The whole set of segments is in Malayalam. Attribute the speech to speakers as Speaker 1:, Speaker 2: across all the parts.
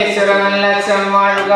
Speaker 1: ஈஸ்வரன் லட்சம் வாழ்க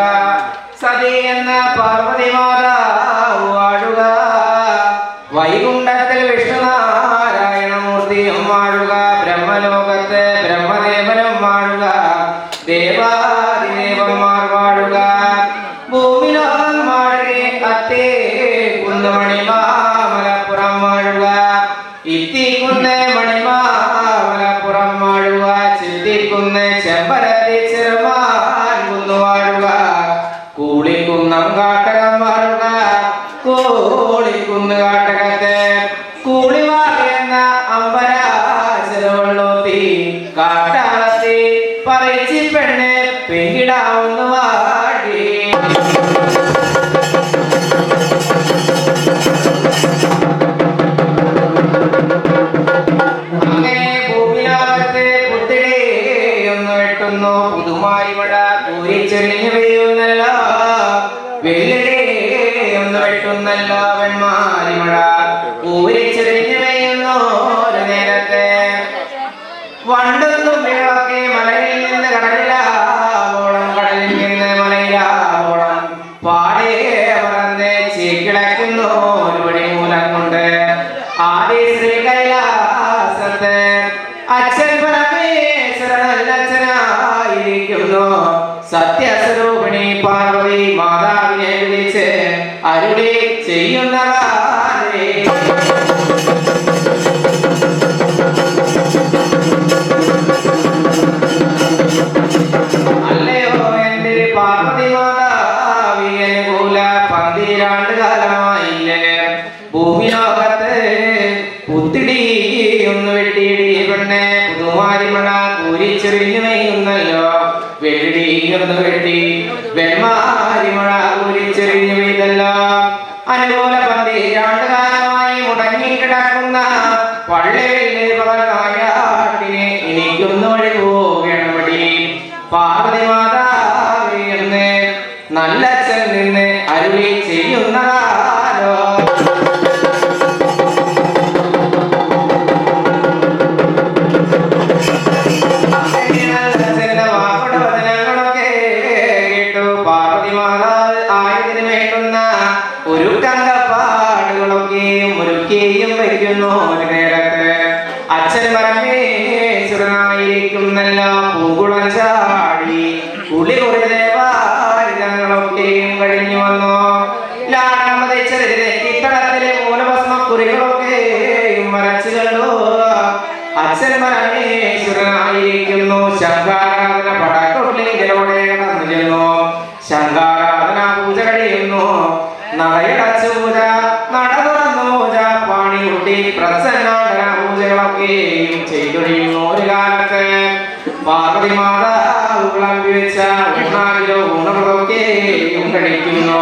Speaker 1: കഴിക്കുന്നു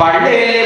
Speaker 1: പള്ളിയിലെ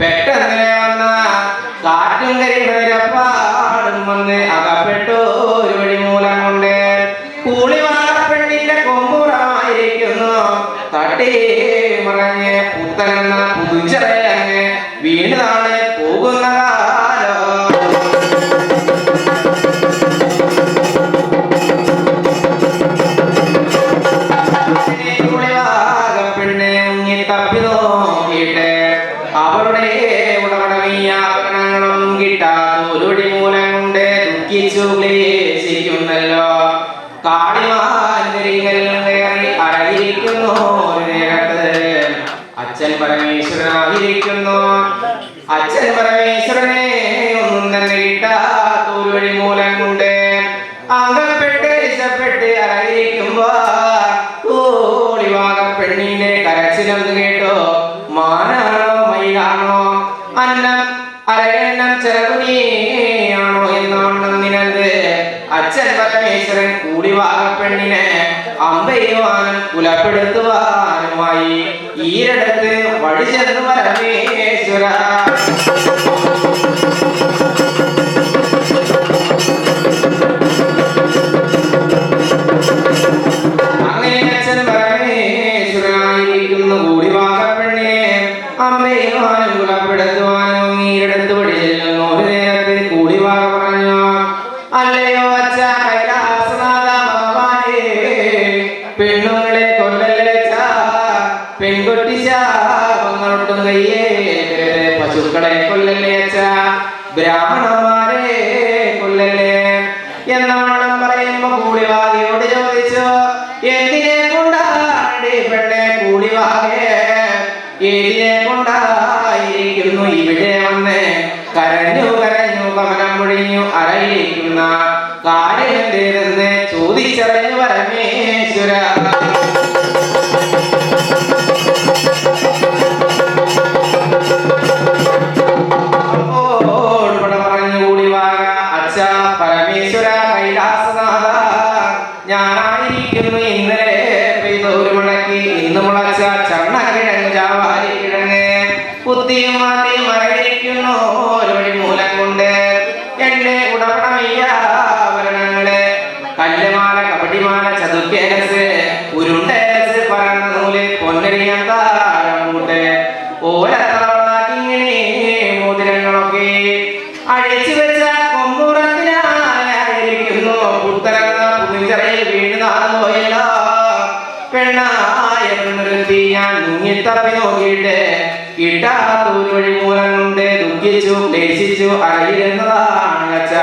Speaker 1: പെട്ടെന്ന് കാറ്റും കരിപ്പാടും വന്ന് അവർ വ്യാപിരിക്കുന്നു അച്ഛൻ പരമേശ്വരനെ ഒന്നും തന്നെ ഞാനായിരിക്കുന്നു ഇന്നലെ പെയ്തൂര് മുളക്കി ഇന്ന് മുളച്ച ചണ്ണ കിഴങ്ങ് ചാവാരി കിഴങ്ങ്. കുത്തിയും മാറ്റിയും ദുഃഖിച്ചു ദേശിച്ചു അലയിരുന്നതാണ് അച്ഛ.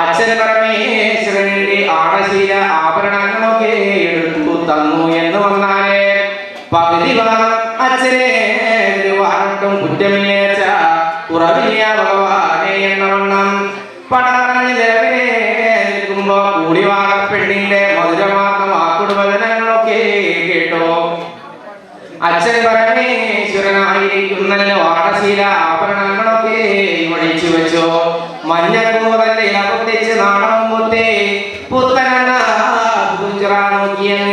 Speaker 1: അച്ഛൻ പരമേശ്വരന്റെ ആടശീല ആഭരണങ്ങളൊക്കെ എടുത്തു തന്നു എന്ന് വന്നാലേ പകുതി ഭാഗം അച്ഛനെ തിരുവാർക്കും കുറ്റമില്ലേച്ച കുറവില്ല ഭഗവാനെ എന്നവണ്ണം. പടാറഞ്ഞ് ദേവനെ നിൽക്കുമ്പോ കൂടിവാക പെണ്ണിന്റെ മധുരമാർന്ന വാക്കുടുംബനങ്ങളൊക്കെ കേട്ടോ. അച്ഛൻ പരമേശ്വരനായിരിക്കുന്നല്ലോ ആടശീല ആഭരണം പ്രവേശിച്ചു മഞ്ഞങ്ങൂർ തന്റെ നാണം നാടൻ മുത്തേ പുത്തനണ്ണ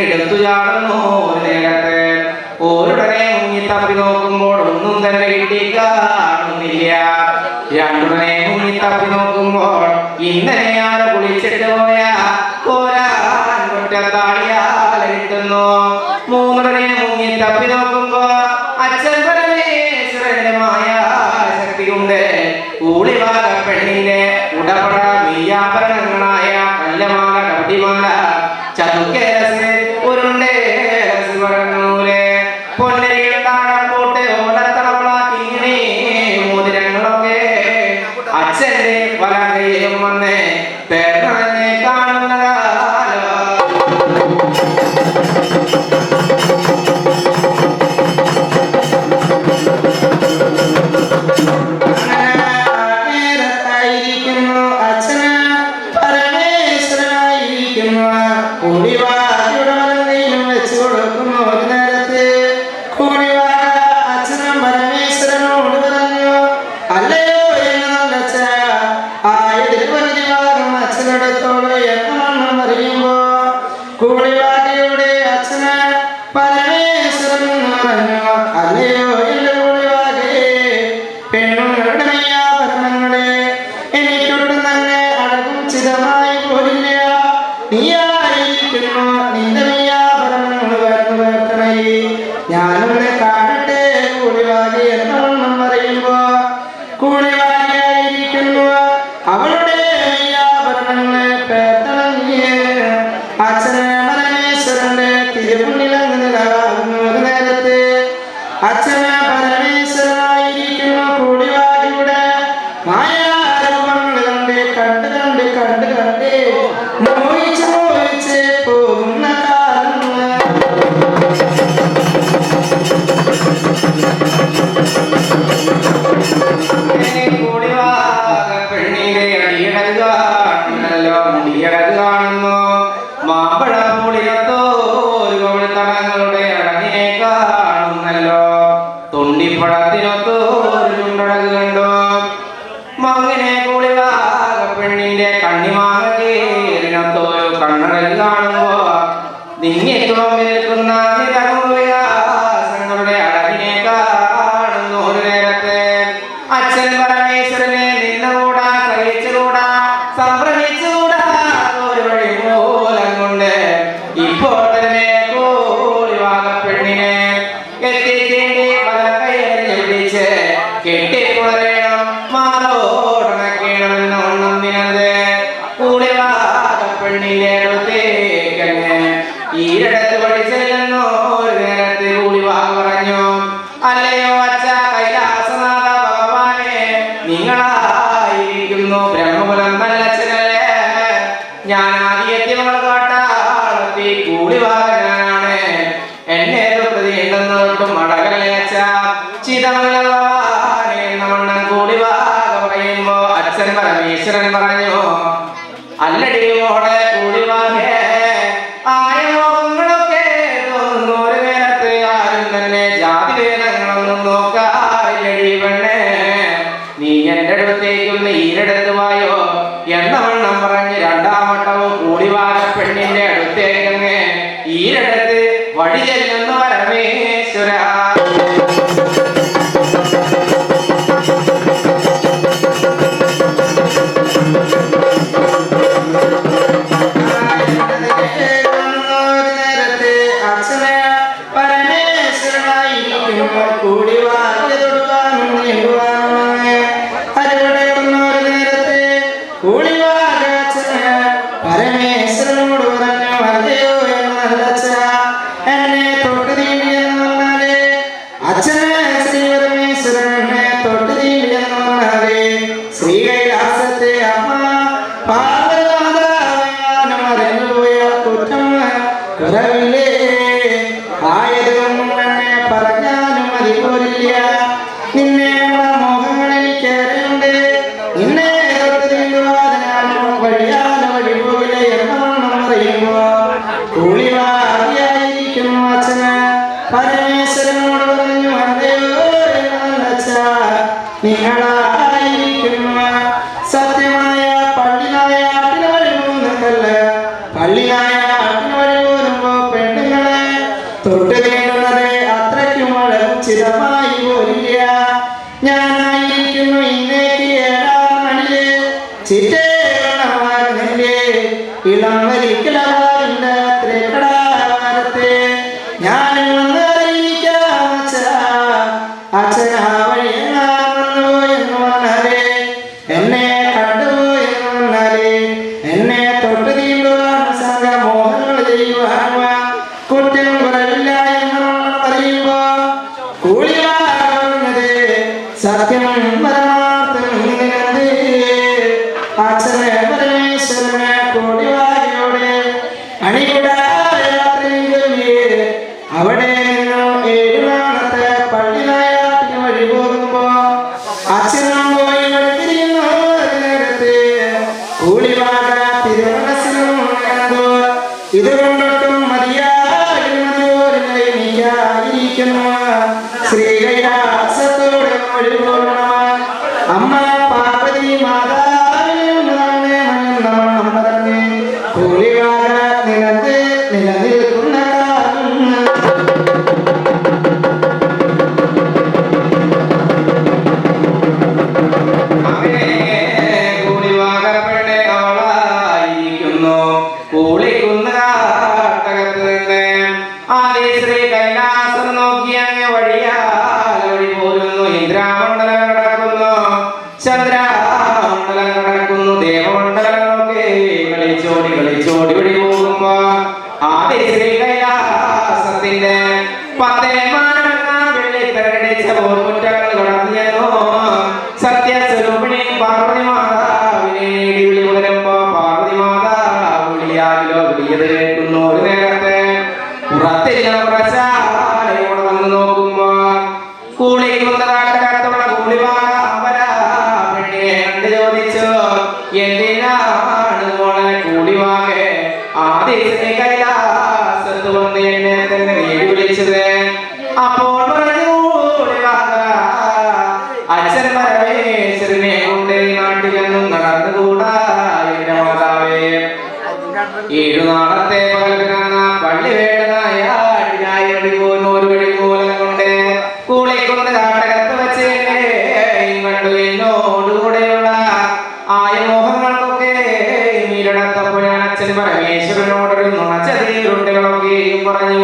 Speaker 1: എടുത്തു ചാടുന്നു ഒരു നേരത്തെ. ഓരുടനെ മുങ്ങിത്തപ്പി നോക്കുമ്പോൾ ഒന്നും തന്നെ കിട്ടി കാണുന്നില്ല. രണ്ടുടനെ മുങ്ങിത്തപ്പി നോക്കും 오래 받아 ഹൃദയത്തോട് എന്നാണെന്നും അറിയുമ്പോൾ കൂടിയുള്ള que te podré என்ன revelation.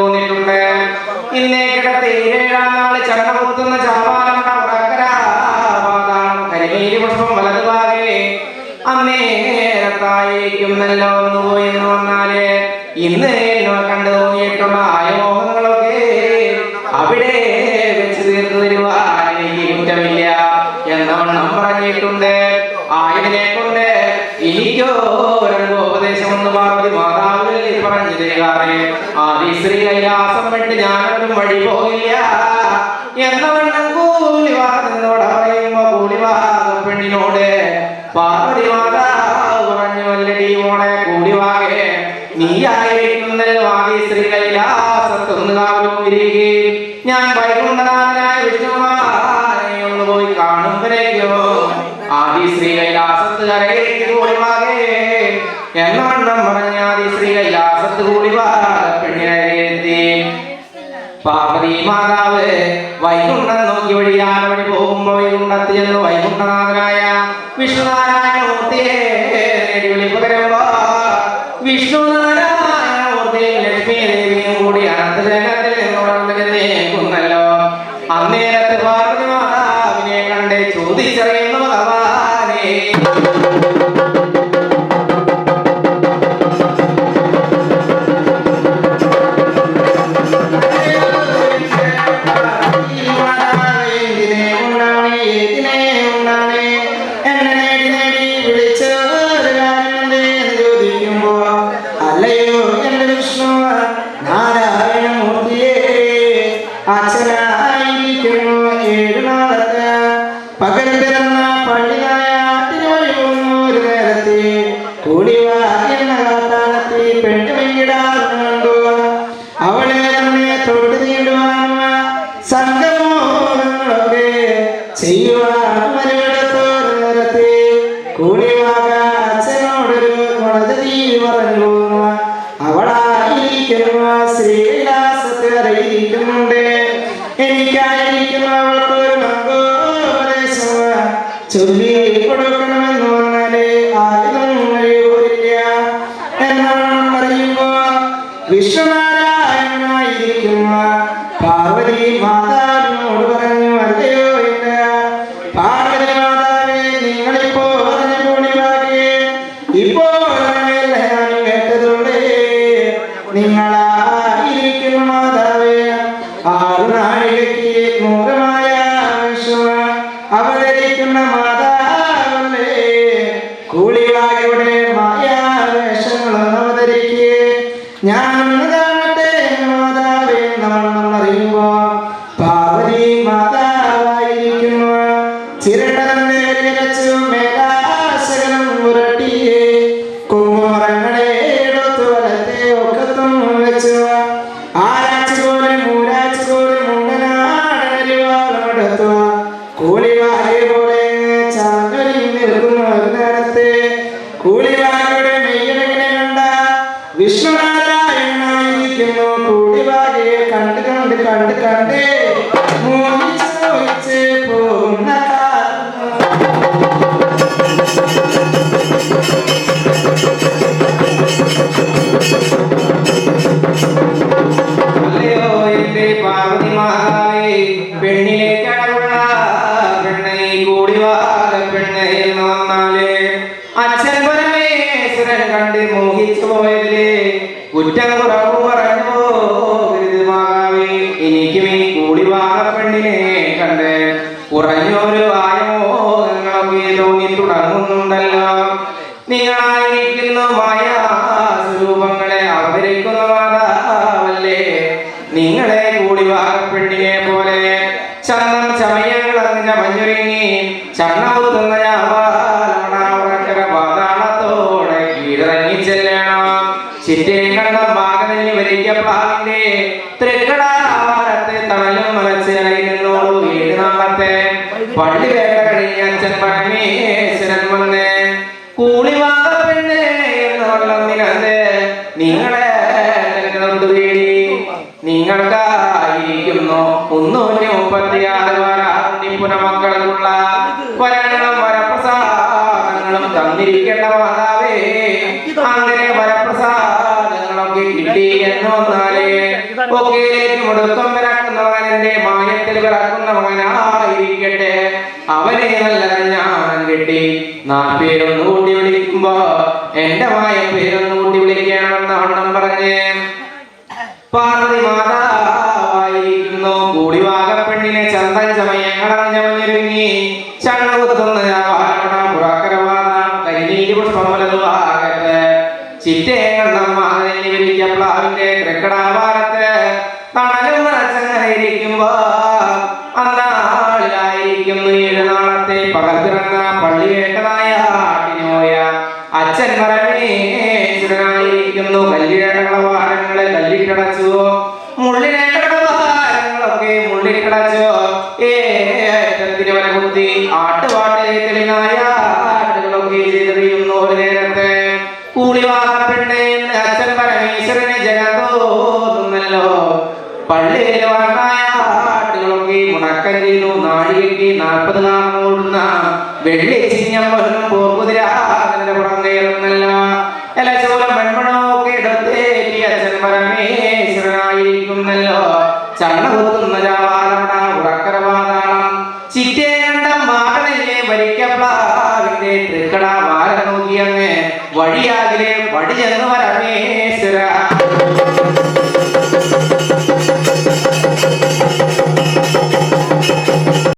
Speaker 1: തോന്നിയിട്ടുണ്ട്. നാൾ ചടന കുത്തുന്ന നല്ലോ ഞാനൊന്നും വഴി പോകില്ല എന്നവണ്ണം കൂലിവാദനോട് പറയുമ്പോ കൂലിവാദ പെണ്ണിനോട് പാർവതി മാതാവ് പറഞ്ഞു അല്ലടി മോളെ കൂലിവാകെ നീയായിരിക്കുന്ന വാദി സ്ത്രീകളിലാസത്തൊന്ന് ഞാൻ വൈകുണ്ഠനാഥനായ വിഷ്ണുമാനെ ഒന്ന് പോയി കാണുമ്പോഴേക്കോ ആദി ശ്രീ കൈലാസത്ത് കരകേക്ക് കൂലിവാകെ എന്നവണ്ണം പറഞ്ഞ ആദി ശ്രീ കൈലാസത്ത് മാതാവ് വൈകുണ്ഠം നോക്കി വഴിയാൽ വഴി പോകുമ്പോൾ വൈകുണ്ഠത്തിൽ വൈകുണ്ഠനാഥനായ വിഷ്ണുനാരായണ
Speaker 2: വിഷ്ണുനാരായണനായിരിക്കുന്ന
Speaker 1: പാർവതി മാതാ നിങ്ങളായിരിക്കുന്നു കിട്ടി എന്നൊന്നാലേ. ഒക്കെയിലേക്ക് മുടക്കം വിറക്കുന്നവൻ എന്റെ മായത്തിൽ വിറക്കുന്നവനായിരിക്കട്ടെ അവനെ നല്ല ഞാൻ കിട്ടി. നാം പേരൊന്ന് കൂട്ടി വിളിക്കുമ്പോ എന്റെ മായ പേരൊന്ന് കൂട്ടി വിളിക്കണം എന്നാണ് പറഞ്ഞേ. പാർവ മുള്ളിനേട്ട വാരങ്ങളൊക്കെ മുള്ളിൽ ഏറ്റത്തിന്